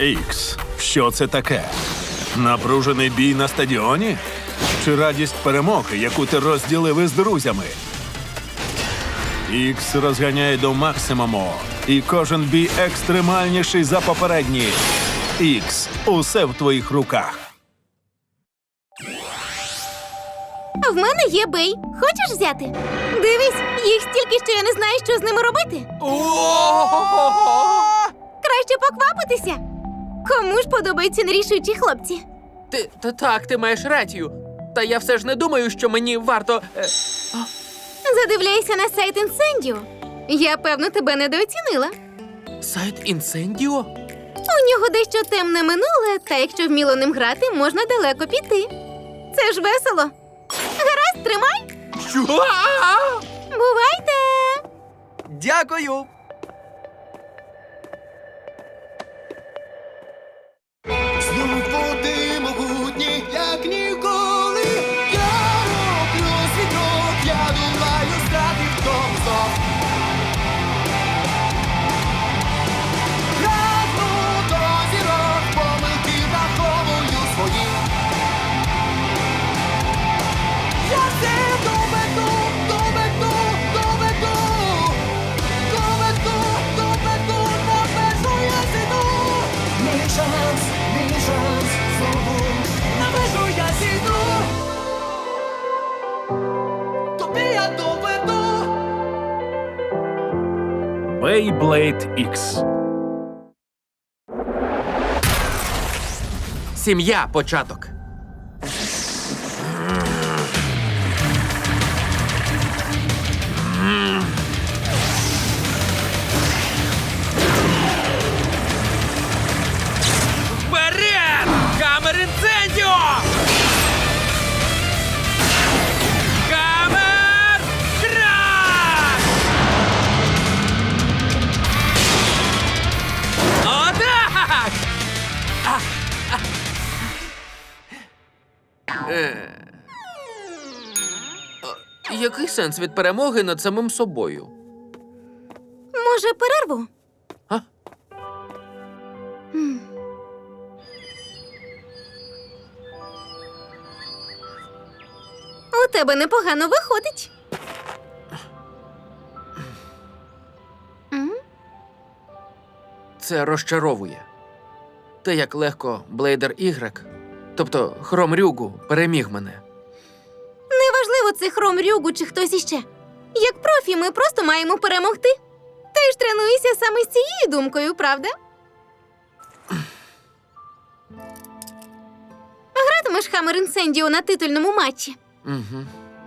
Ікс, що це таке? Напружений бій на стадіоні? Чи радість перемоги, яку ти розділив із друзями? Ікс розганяє до максимуму, і кожен бій екстремальніший за попередній. Ікс, усе в твоїх руках. В мене є бей. Хочеш взяти? Дивись, їх стільки, що я не знаю, що з ними робити. Краще поквапитися. Кому ж подобаються нерішучі хлопці? Ти та так, ти маєш рацію. Та я все ж не думаю, що мені варто. е, Задивляйся на сайт Інсендіо. Я, певно, тебе недооцінила. сайт інсендіо? У нього дещо темне минуле, та якщо вміло ним грати, можна далеко піти. Це ж весело. Гаразд, тримай. Що? Бувайте! Дякую. Beyblade X. Сім'я початок. Який сенс від перемоги над самим собою? Може, перерву? А? М. У тебе непогано виходить. М? Це розчаровує. Те, як легко Блейдер Y, тобто Хром Рюгу, переміг мене. Неважливо, це хром Рюгу чи хтось іще. Як профі, ми просто маємо перемогти. Ти ж тренуєшся саме з цією думкою, правда? Гратимеш Хаммер Інсендіо на титульному матчі. Угу.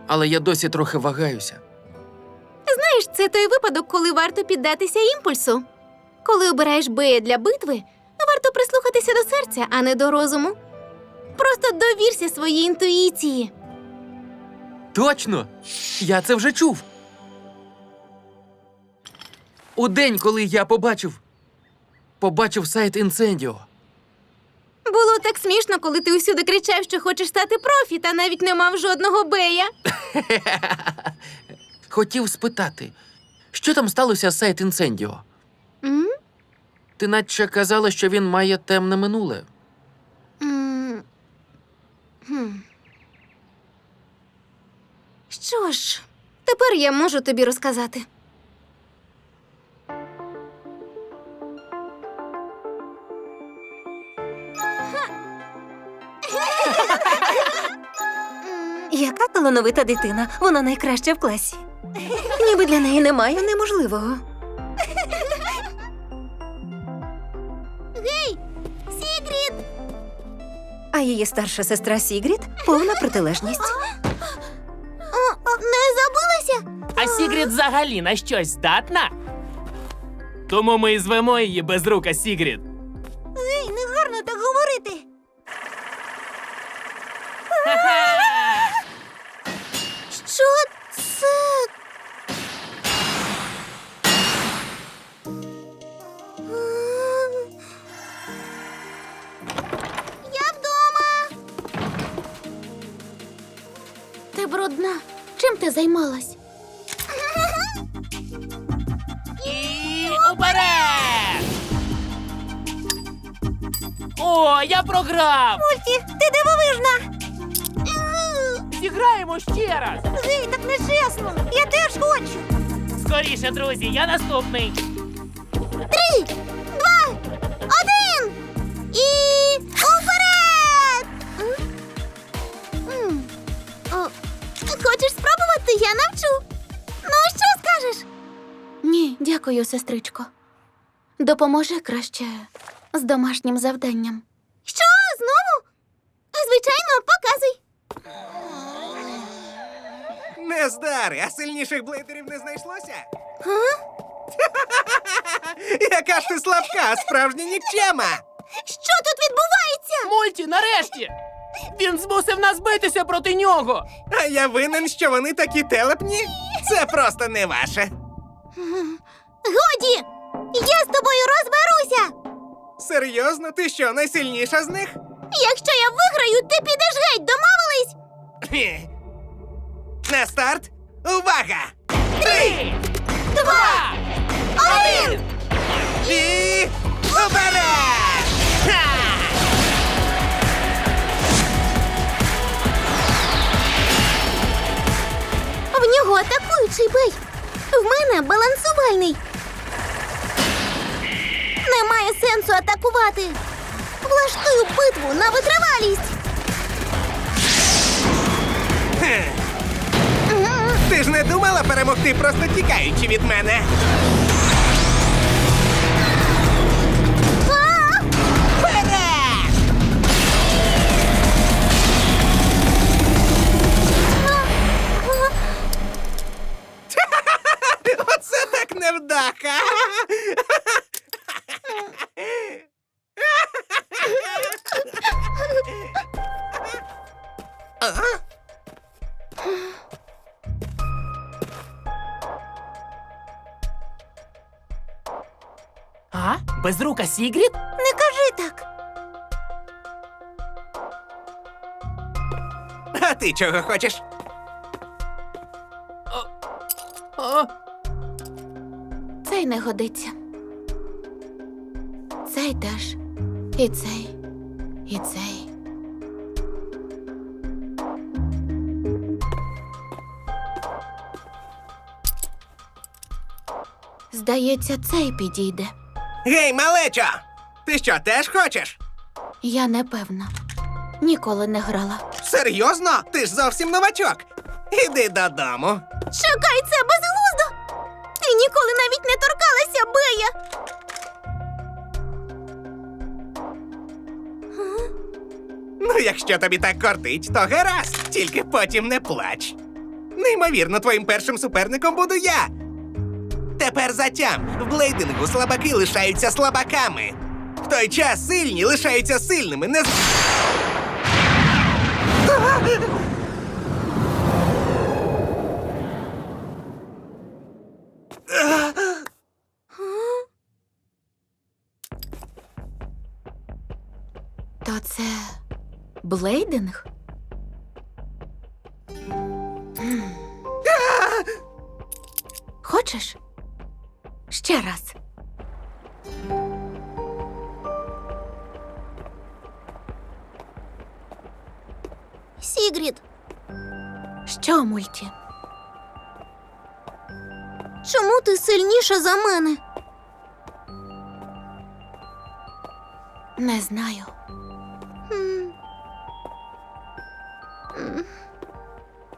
Але я досі трохи вагаюся. Знаєш, це той випадок, коли варто піддатися імпульсу. Коли обираєш бея для битви, варто прислухатися до серця, а не до розуму. Просто довірся своїй інтуїції. Точно! Я це вже чув. У день, коли я побачив. Побачив сайт інцендіо. Було так смішно, коли ти усюди кричав, що хочеш стати профі, та навіть не мав жодного бея. Хотів спитати, що там сталося з сайт інцендіо? М? Ти наче казала, що він має темне минуле. М. Хм. Що ж, тепер я можу тобі розказати. Яка талановита дитина, вона найкраща в класі. Ніби для неї немає неможливого. Гей, Сігрід! А її старша сестра Сігрід повна протилежність. Сігрід взагалі на щось здатна? Тому ми і звемо її безрука Сігрід. Ей, не гарно так говорити. Що це? Я вдома. Ти брудна. Чим ти займалась? Я програв! Мульті, ти дивовижна! Зіграємо ще раз! Гей, так нечесно! Я теж хочу! Скоріше, друзі, я наступний. Три, два, один! І уперед! М. О, Хочеш спробувати? Я навчу. Ну, що скажеш? Ні, дякую, сестричко. Допоможи краще з домашнім завданням. Знову? Звичайно, показуй. Не здари, а сильніших блейдерів не знайшлося? Яка ж ти слабка, справжня нікчема! Що тут відбувається? Мульті, нарешті! Він змусив нас битися проти нього! А я винен, що вони такі телепні? Це просто не ваше. Годі! Я з тобою розберуся! Серйозно, ти що, найсильніша з них? Якщо я виграю, ти підеш геть, домовились? На старт. Увага! Три! Два! Один! І уперед! Ха! В нього атакуючий бей. В мене балансувальний. Немає сенсу атакувати. Влаштую битву на витривалість. Ти ж не думала перемогти, просто тікаючи від мене. Безрука Сігріт? Не кажи так. А ти чого хочеш? О, Цей не годиться. Цей теж. І цей. І цей. Здається, цей підійде. Гей, малечо! Ти що, теж хочеш? Я не певна. Ніколи не грала. Серйозно? Ти ж зовсім новачок. Іди додому. Чекай, це безглуздо! Ти ніколи навіть не торкалася Бея. Ну, якщо тобі так кортить, то гаразд, тільки потім не плач. Неймовірно, твоїм першим суперником буду я. Тепер затям. В блейдингу слабаки лишаються слабаками. В той час сильні лишаються сильними. Не... То це блейдинг? Хочеш? Ще раз. Сігрід. Що, мульті? Чому ти сильніша за мене? Не знаю.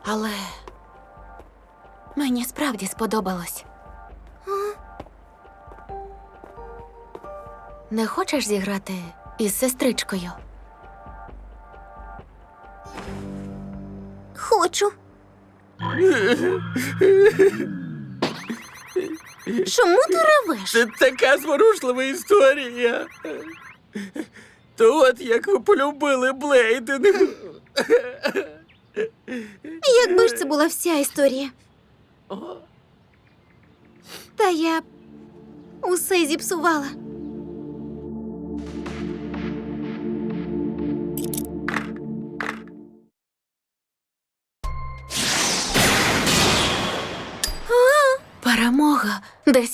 Але мені справді сподобалось. Не хочеш зіграти із сестричкою? Хочу. Чому ти ревеш? Це така зворушлива історія. То от як ви полюбили Блейдинг. Якби ж це була вся історія. Та я усе зіпсувала.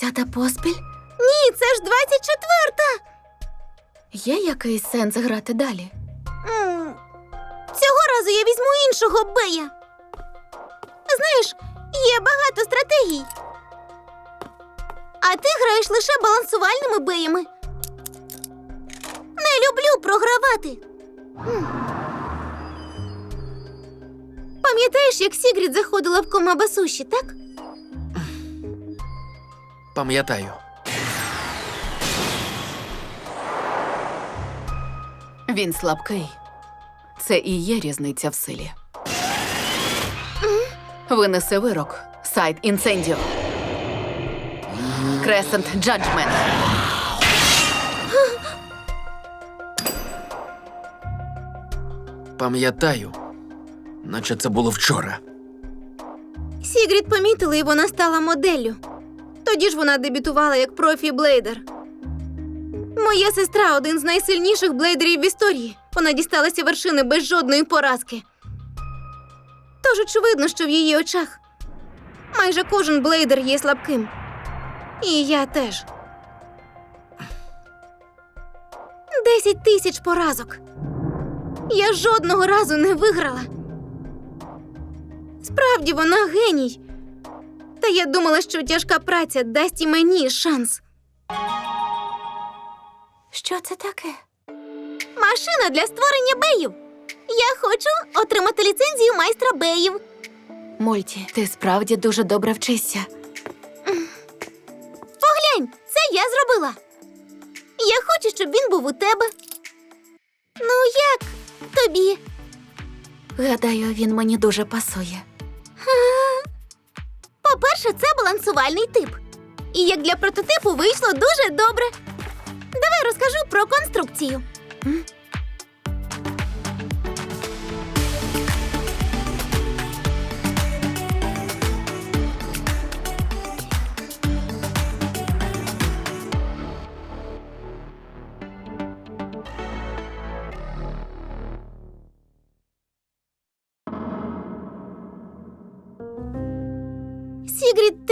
Десята поспіль? Ні, це ж двадцять четверта. Є якийсь сенс грати далі? Цього разу я візьму іншого бея. Знаєш, є багато стратегій. А ти граєш лише балансувальними беями. Не люблю програвати. М. Пам'ятаєш, як Сігрід заходила в комабасуші, так? Пам'ятаю. Він слабкий. Це і є різниця в силі. Винесе вирок. Сайт інцендіо. Кресент Джаджмент. Пам'ятаю, наче це було вчора. Сігрід помітили, і вона стала моделлю. Тоді ж вона дебютувала як профі-блейдер. Моя сестра один з найсильніших блейдерів в історії. Вона дісталася вершини без жодної поразки. Тож очевидно, що в її очах майже кожен блейдер є слабким. І я теж. Десять тисяч поразок. Я жодного разу не виграла. Справді вона геній. Та я думала, що тяжка праця дасть і мені шанс. Що це таке? Машина для створення беїв. Я хочу отримати ліцензію майстра беїв. Мульті, ти справді дуже добре вчишся. Поглянь, це я зробила. Я хочу, щоб він був у тебе. Ну як тобі? Гадаю, він мені дуже пасує. По-перше, це балансувальний тип. І як для прототипу вийшло дуже добре. Давай розкажу про конструкцію.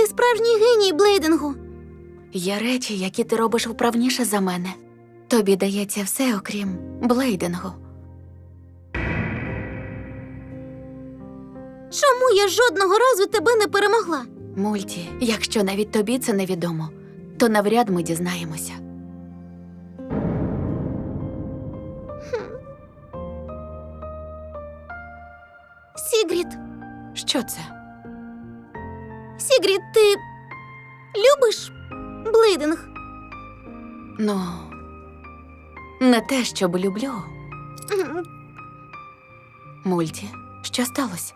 Справжній геній блейдингу. Є речі, які ти робиш вправніше за мене. Тобі дається все, окрім блейдингу. Чому я жодного разу тебе не перемогла? Мульті, якщо навіть тобі це невідомо, то навряд ми дізнаємося. Сігрід, Що це? Сігрід, ти любиш блейдинг? Ну, не те, щоб люблю. Мульті, що сталося?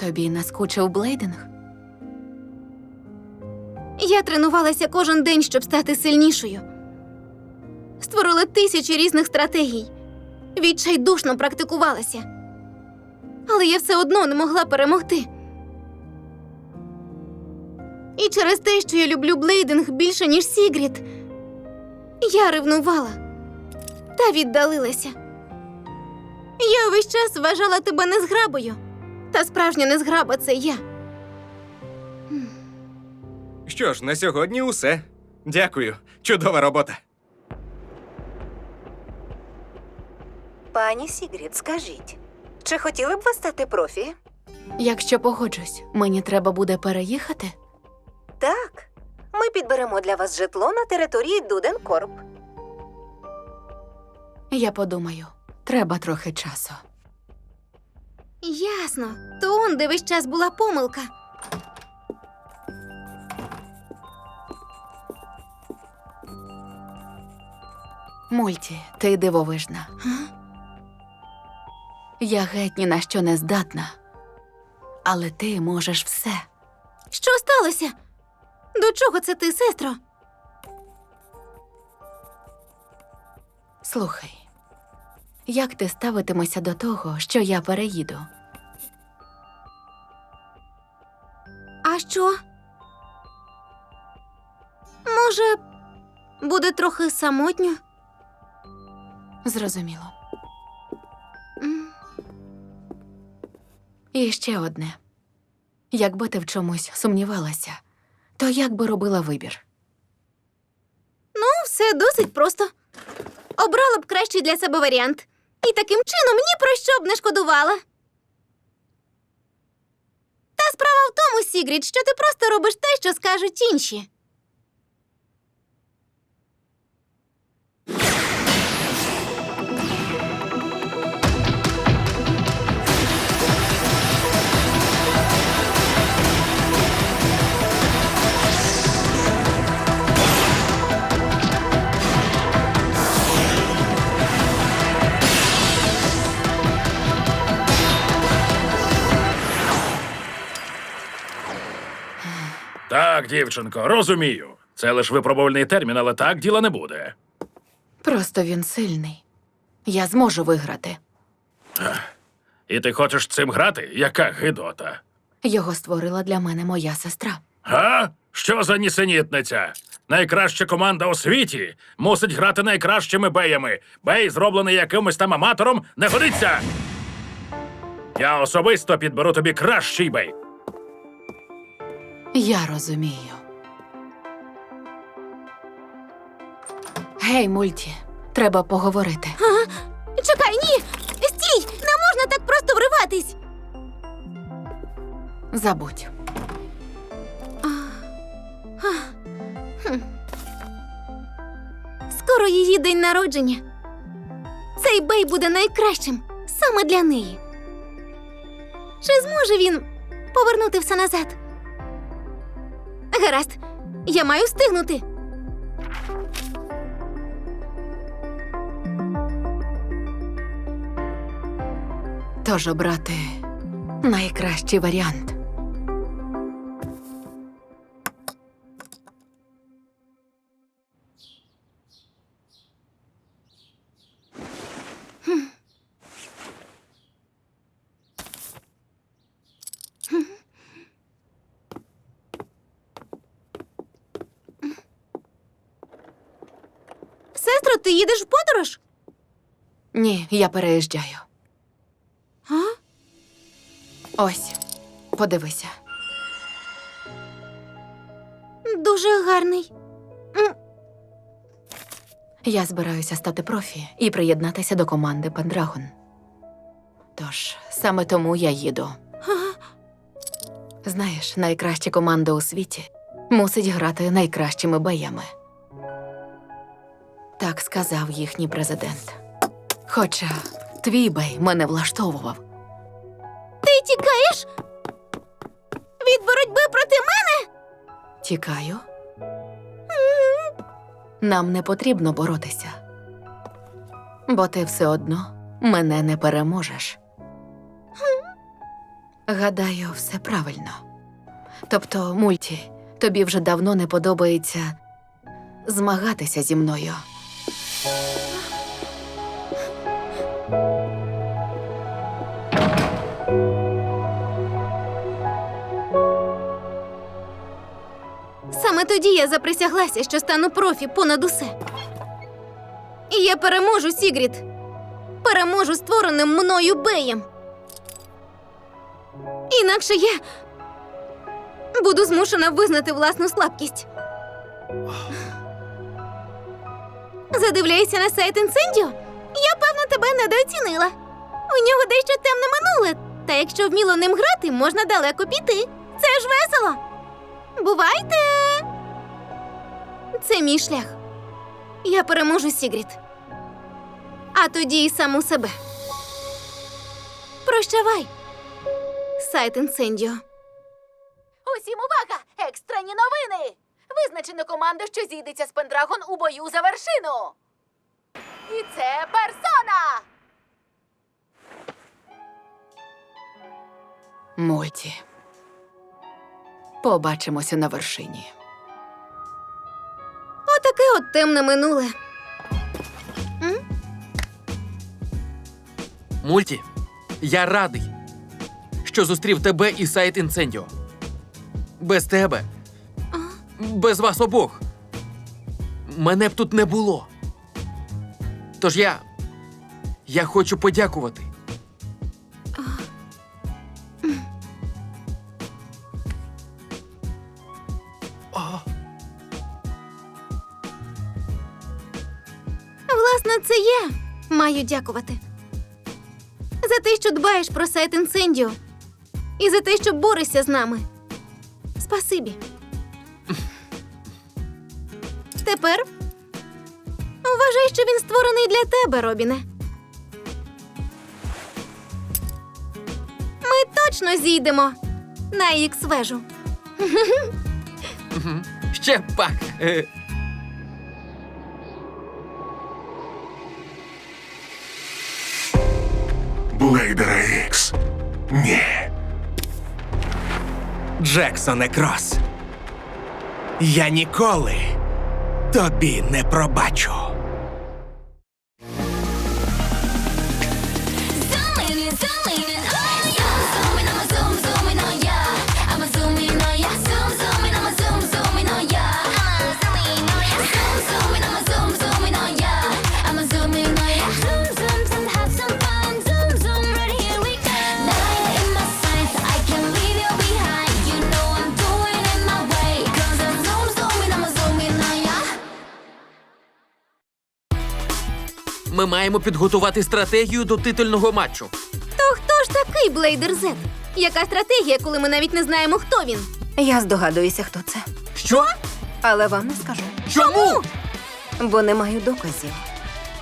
Тобі наскучив блейдинг? Я тренувалася кожен день, щоб стати сильнішою. Створила тисячі різних стратегій. Відчайдушно практикувалася. Але я все одно не могла перемогти. І через те, що я люблю блейдинг більше, ніж Сігрід, я ревнувала та віддалилася. Я увесь час вважала тебе незграбою. Та справжня незграба це я. Що ж, на сьогодні усе. Дякую. Чудова робота. Пані Сігрід, скажіть, чи хотіли б ви стати профі? Якщо погоджусь, мені треба буде переїхати? Так. Ми підберемо для вас житло на території Дуденкорп. Я подумаю, треба трохи часу. Ясно. То он, де весь час була помилка. Мульті, ти дивовижна. Я геть ні на що не здатна. Але ти можеш все. Що сталося? До чого це ти, сестро? Слухай, як ти ставитимешся до того, що я переїду? А що? Може, буде трохи самотньо? Зрозуміло. І ще одне. Якби ти в чомусь сумнівалася, то як би робила вибір? Ну, Все досить просто. Обрала б кращий для себе варіант. І таким чином ні про що б не шкодувала. Та справа в тому, Сігрід, що ти просто робиш те, що скажуть інші. Дівчинко, розумію. Це лише випробувальний термін, але так діла не буде. Просто він сильний. Я зможу виграти. І ти хочеш цим грати? Яка гидота? Його створила для мене моя сестра. Га? Що за нісенітниця? Найкраща команда у світі мусить грати найкращими беями. Бей, зроблений якимось там аматором, не годиться. Я особисто підберу тобі кращий бей. Я розумію. Гей, мульті, треба поговорити. Чекай, ні! Стій! Не можна так просто вриватись! Забудь. Скоро її день народження. Цей бей буде найкращим саме для неї. Чи зможе він повернути все назад? Гаразд, я маю встигнути. Тож обрати найкращий варіант. Їдеш? Ні, я переїжджаю. А? Ось, подивися. Дуже гарний. Я збираюся стати профі і приєднатися до команди Пендрагон. Тож саме тому я їду. Знаєш, найкраща команда у світі мусить грати найкращими боями. Так сказав їхній президент. Хоча твій бей мене влаштовував. Ти тікаєш? Від боротьби проти мене? Тікаю. Нам не потрібно боротися. Бо ти все одно мене не переможеш. Гадаю, все правильно. Тобто, мульті, тобі вже давно не подобається змагатися зі мною. Саме тоді я заприсяглася, що стану профі понад усе. І я переможу Сігрід. Переможу створеним мною беєм. Інакше я буду змушена визнати власну слабкість. Задивляйся на сайт Інсендіо. Я, певно, тебе недооцінила. У нього дещо темне минуле, та якщо вміло ним грати, можна далеко піти. Це ж весело. Бувайте! Це мій шлях. Я переможу Сігрід. А тоді і саму себе. Прощавай. Сайт Інсендіо. Усім увага! Екстрені новини! Визначено команду, що зійдеться з Пендрагон у бою за вершину. І це персона. Мульті. Побачимося на вершині. Отаке от темне минуле. Мульті, я радий, що зустрів тебе і сайт Інсендіо. Без тебе. Без вас обох. Мене б тут не було. Тож я. Я хочу подякувати. Звісно, це я маю дякувати. За те, що дбаєш про сайт інцендіо. І за те, що борешся з нами. Спасибі. Тепер вважай, що він створений для тебе, Робіне. Ми точно зійдемо на ікс вежу. Ще пак. Е, Блейдера Ікс. Ні. Джексоне Крос. Я ніколи тобі не пробачу. Ми маємо підготувати стратегію до титульного матчу. То хто ж такий Блейдер Зет? Яка стратегія, коли ми навіть не знаємо, хто він? Я здогадуюся, хто це. Що? Але вам не скажу, Чому? бо не маю доказів.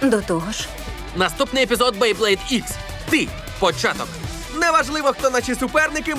До того ж, Наступний епізод Beyblade X. Ти початок. Неважливо, хто наші суперники, ми